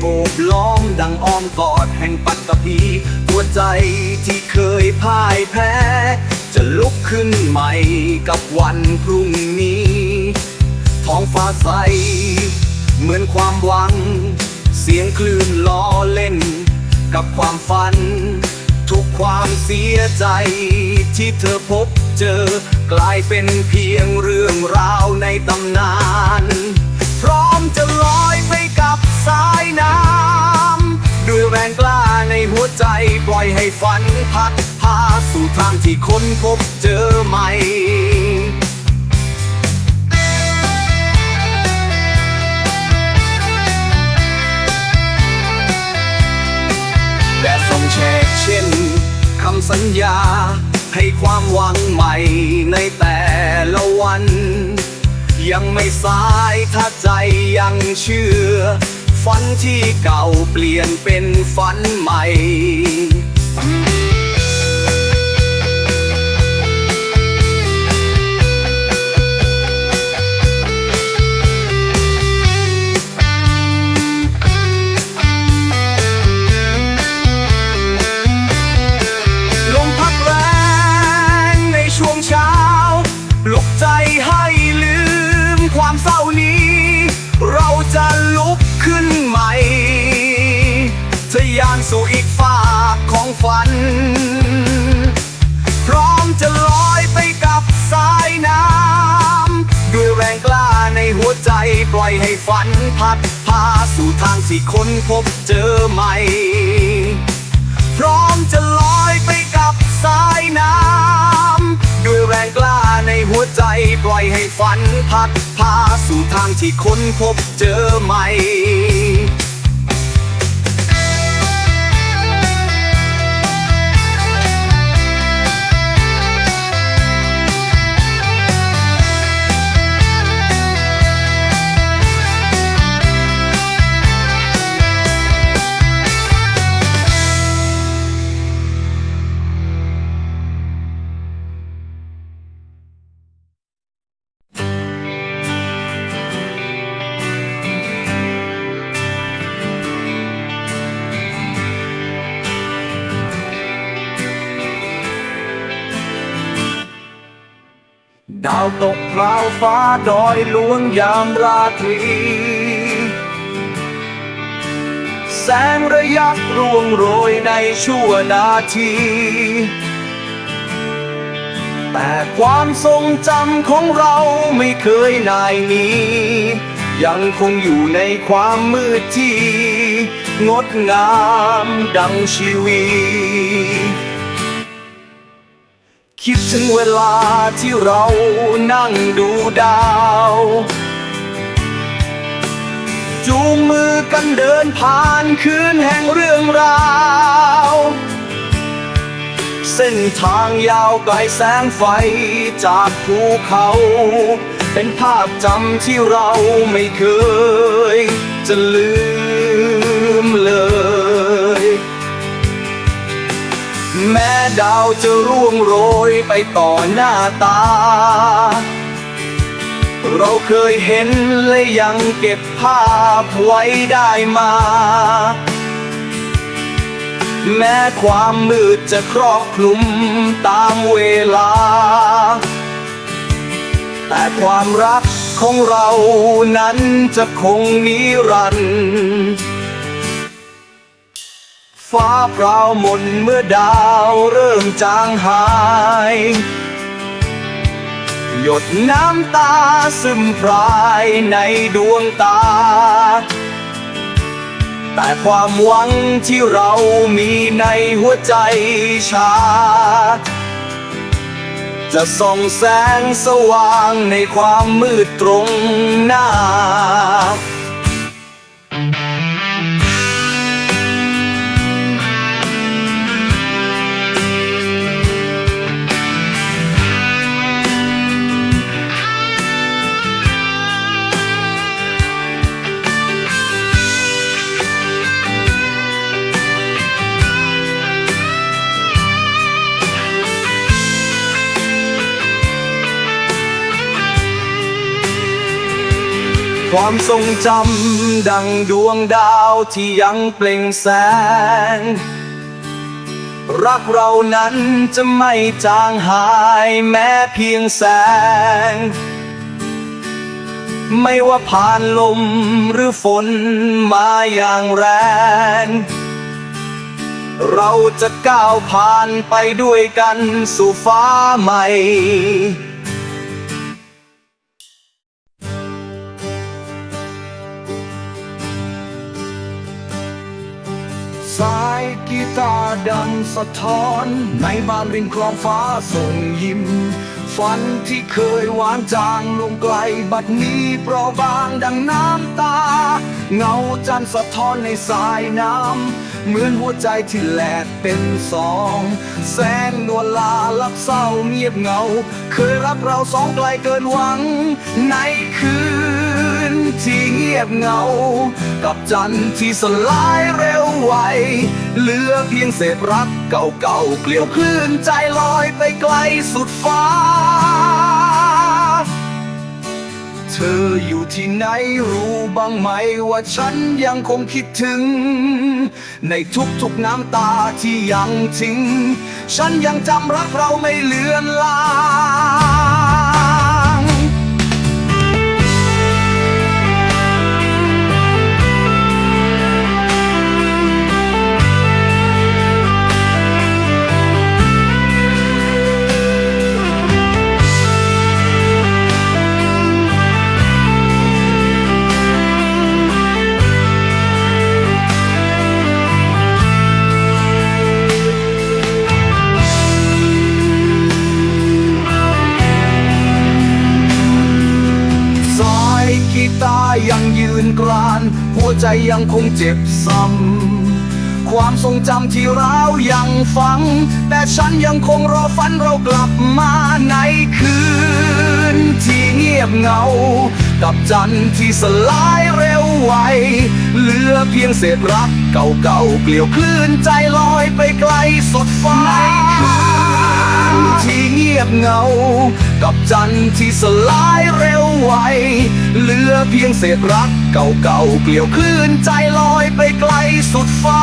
โอบล้อมดังอ้อมกอดแห่งปัตตภีตัวใจที่เคยพ่ายแพ้ จะลุกขึ้นใหม่กับวันพรุ่งนี้ ท้องฟ้าใส เหมือนความหวัง เสียงคลื่นล้อเล่น กับความฝัน ทุกความเสียใจที่เธอพบเจอ กลายเป็นเพียงเรื่องราวในตำนาน พร้อมจะลอยไปกับ สายน้ำด้วยแรงกล้าในหัวใจปล่อยให้ฝันพัดพาสู่ทางที่คนพบเจอใหม่และส่งแชกเช่นคำสัญญา ให้ความหวังใหม่ในแต่ละวัน ยังไม่สายถ้าใจยังเชื่อ ฝันที่เก่าเปลี่ยนเป็นฝันใหม่ ของฝัน พร้อมจะลอยไปกับสายน้ำด้วยแรงกล้าในหัวใจปล่อยให้ฝันพัดพาสู่ทางที่คนพบเจอใหม่ พร้อมจะลอยไปกับสายน้ำด้วยแรงกล้าในหัวใจปล่อยให้ฝันพัดพาสู่ทางที่คนพบเจอใหม่ ดาวตกพราวฟ้าดอยหลวงยามราตรี แสงระยับร่วงโรยในชั่วนาที แต่ความทรงจำของเราไม่เคยนายนียังคงอยู่ในความมืดที่ งดงามดังชีวี คิดถึงเวลาที่เรานั่งดูดาว จูงมือกันเดินผ่านคืนแห่งเรื่องราว เส้นทางยาวไกลแสงไฟจากภูเขา เป็นภาพจำที่เราไม่เคยจะลืม ดาวจะร่วงโรยไปต่อหน้าตา เราเคยเห็นและยังเก็บภาพไว้ได้มา แม้ความมืดจะครอบคลุมตามเวลา แต่ความรักของเรานั้นจะคงนิรันดร์ ฟ้าเปล่าหมนเมื่อดาวเริ่มจางหาย หยดน้ำตาซึมพรายในดวงตา แต่ความหวังที่เรามีในหัวใจชา จะส่องแสงสว่างในความมืดตรงหน้า ความทรงจำดังดวงดาวที่ยังเปล่งแสง รักเรานั้นจะไม่จางหายแม้เพียงแสง ไม่ว่าผ่านลมหรือฝนมาอย่างแรง เราจะก้าวผ่านไปด้วยกันสู่ฟ้าใหม่ กีตาร์ดังสะท้อน ในบ้านริมคลองฟ้าส่งยิ้ม ฝันที่เคยหวานจางลงไกลบัดนี้เปราะบางดังน้ำตา เงาจันทร์สะท้อนในสายน้ำ เหมือนหัวใจที่แหลกเป็นสอง แสนนวลลาลับเศร้าเงียบเงา เคยรักเราสองไกลเกินหวัง ในคืน ที่เงียบเหงา กับจันทร์ที่สลายเร็วไว เหลือเพียงเศษรักเก่าๆเกลียวคลื่นใจลอยไปไกลสุดฟ้า เธออยู่ที่ไหนรู้บ้างไหมว่าฉันยังคงคิดถึง ในทุกๆน้ำตาที่ยังทิ้ง ฉันยังจำรักเราไม่เลือนลา ยังคงเจ็บซ้ำความทรงจำที่ร้าวยังฝัง แต่ฉันยังคงรอฝันเรากลับมาในคืน ที่เงียบเหงา กับจันทร์ที่สลายเร็วไว เหลือเพียงเศษรักเก่าๆเกลียวคลื่นใจลอยไปไกลสุดฟ้า ที่เงียบเงา กับจันทร์ที่สลายเร็วไว เหลือเพียงเศษรักเก่าๆเกลียวคลื่นใจลอยไปไกลสุดฟ้า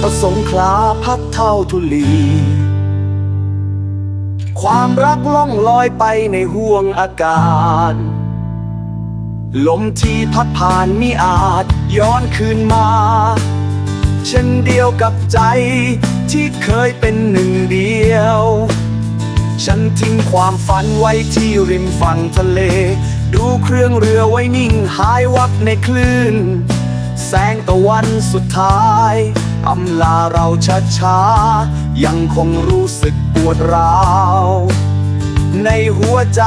เสาประสงขลาพัดเท่าทุลี ความรักล่องลอยไปในห่วงอากาศ ลมที่พัดผ่านมิอาจย้อนคืนมา เช่นเดียวกับใจที่เคยเป็นหนึ่งเดียว ฉันทิ้งความฝันไว้ที่ริมฝั่งทะเล ดูเครื่องเรือไว้นิ่งหายวับในคลื่น แสงตะวันสุดท้าย อำลาเราช้าๆ ยังคงรู้สึกปวดร้าว ในหัวใจ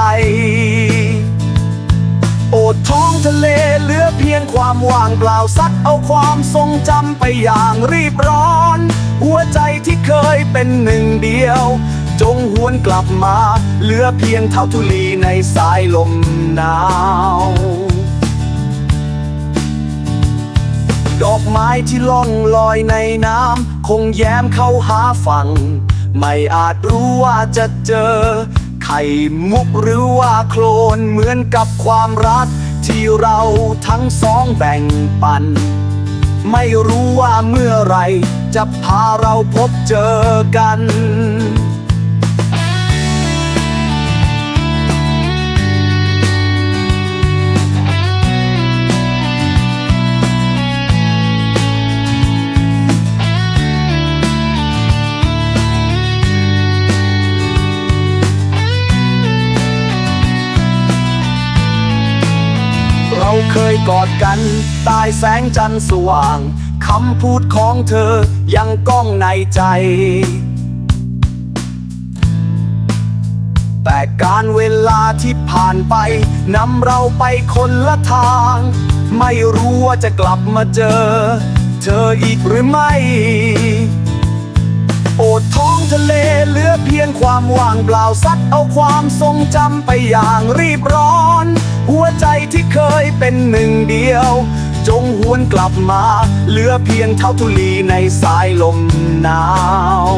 โอดท้องทะเลเหลือเพียงความว่างเปล่าซัดเอาความทรงจำไปอย่างรีบร้อน หัวใจที่เคยเป็นหนึ่งเดียว จงหวนกลับมา เหลือเพียงเท่าทุลีในสายลมหนาว ดอกไม้ที่ล่องลอยในน้ำ คงแย้มเข้าหาฝั่ง ไม่อาจรู้ว่าจะเจอ ไข่มุกหรือว่าโคลนเหมือนกับความรัก ที่เราทั้งสองแบ่งปัน ไม่รู้ว่าเมื่อไรจะพาเราพบเจอกัน ยกอดกันใต้แสงจันทร์สว่าง คำพูดของเธอยังก้องในใจ แต่การเวลาที่ผ่านไปนำเราไปคนละทาง ไม่รู้ว่าจะกลับมาเจอ เธออีกหรือไม่ โอดท้องทะเลเหลือเพียงความว่างเปล่าซัดเอาความทรงจำไปอย่างรีบร้อน หัวใจที่เคยเป็นหนึ่งเดียว จงหวนกลับมา เหลือเพียงเท่าทุลีในสายลมหนาว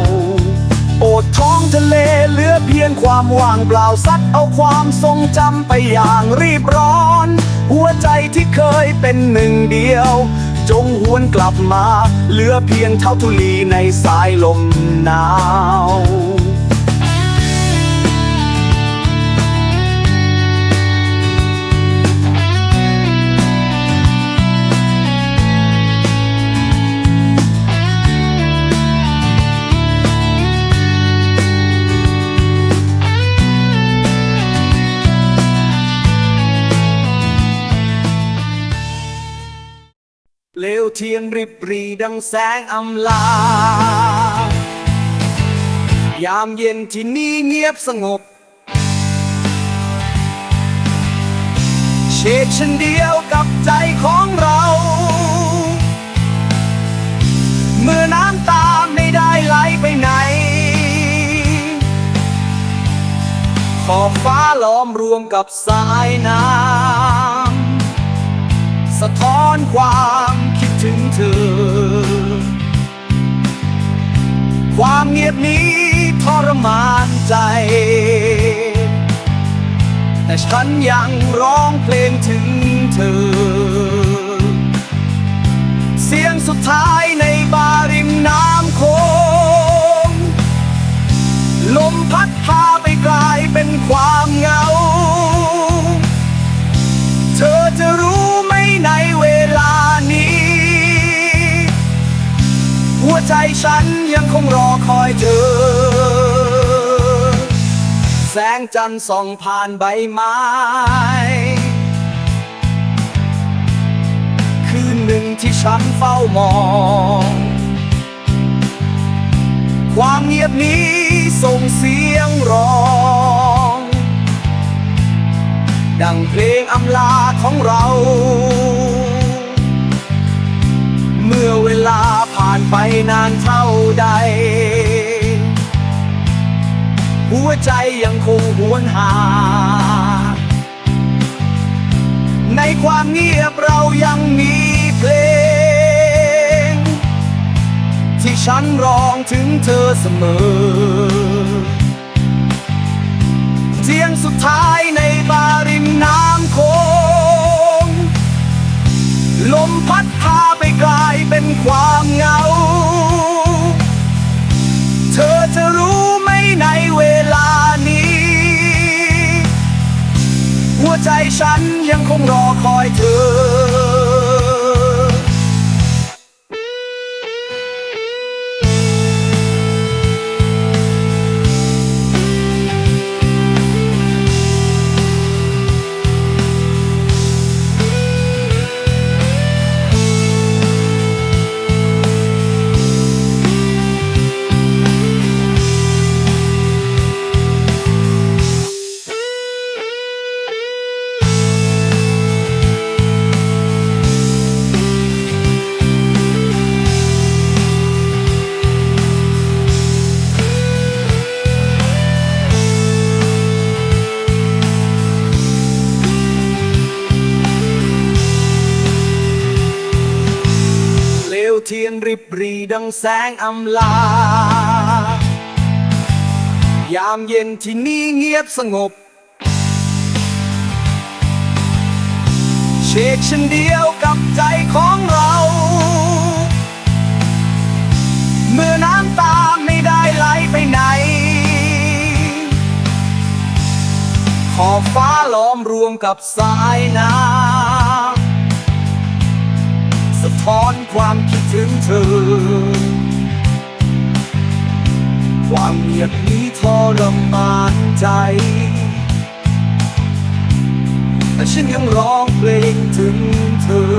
โอดท้องทะเลเหลือเพียงความว่างเปล่าซัดเอาความทรงจำไปอย่างรีบร้อน หัวใจที่เคยเป็นหนึ่งเดียว จงหวนกลับมา เหลือเพียงเท่าทุลีในสายลมหนาว ยนริบรีดังแสงอำลา ยามเย็นที่นี่เงียบสงบ เชกฉันเดียวกับใจของเรา เมื่อน้ำตาไม่ได้ไหลไปไหน ขอบฟ้าล้อมรวมกับสายน้ำสะท้อนความ ความเงียบนี้ทรมานใจ แต่ฉันยังร้องเพลงถึงเธอ เสียงสุดท้ายในบาริมน้ำโคง ลมพัดพาไปกลายเป็นความ ฉันยังคงรอคอยเธอ แสงจันทร์ส่องผ่านใบไม้ คืนหนึ่งที่ฉันเฝ้ามอง ความเงียบนี้ส่งเสียงร้อง ดังเพลงอำลาของเรา เมื่อเวลาานไปนานเท่าใด หัวใจยังคงหวนหา ในความเงียบเรายังมีเพลง ที่ฉันร้องถึงเธอเสมอ นยั เทียนริบหรีดังแสงอำลา ยามเย็นที่นี่เงียบสงบ เชกฉันเดียวกับใจของเรา เมื่อน้ำตาไม่ได้ไหลไปไหน ขอบฟ้าล้อมรวมกับสายน้ำสะท้อนความคิด ถึงเธอ ความเงียบนี้ทรมานใจแต่ฉันยังร้องเพลงถึงเธอ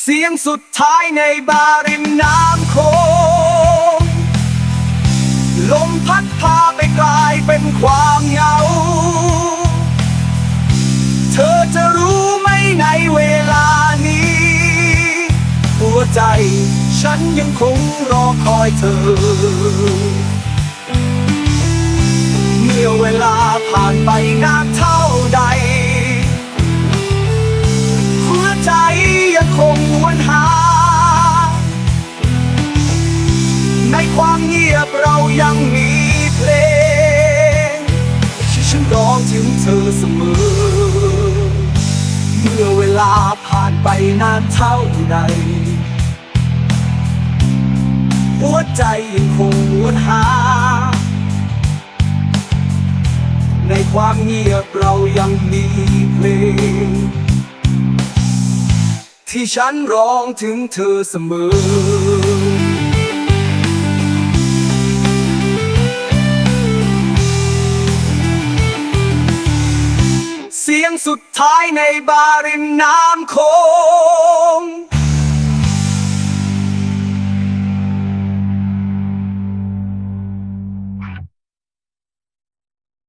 เสียงสุดท้ายในบาริมน้ำโขงลมพัดพาไปกลายเป็นความเหงา เธอจะรู้ไหมในเวลานี้หัว ใจ ฉันยังคงรอคอยเธอ เมื่อเวลาผ่านไปนานเท่าใด หัวใจยังคงวนหา ในความเงียบเรายังมีเพลงที่ฉันร้องถึงเธอเสมอเมื่อเวลาผ่านไปนานเท่าใด หัวใจยังคงวนหา ในความเงียบเรายังมีเพลง ที่ฉันร้องถึงเธอเสมอเสียงสุดท้ายในบาริมน้ำคง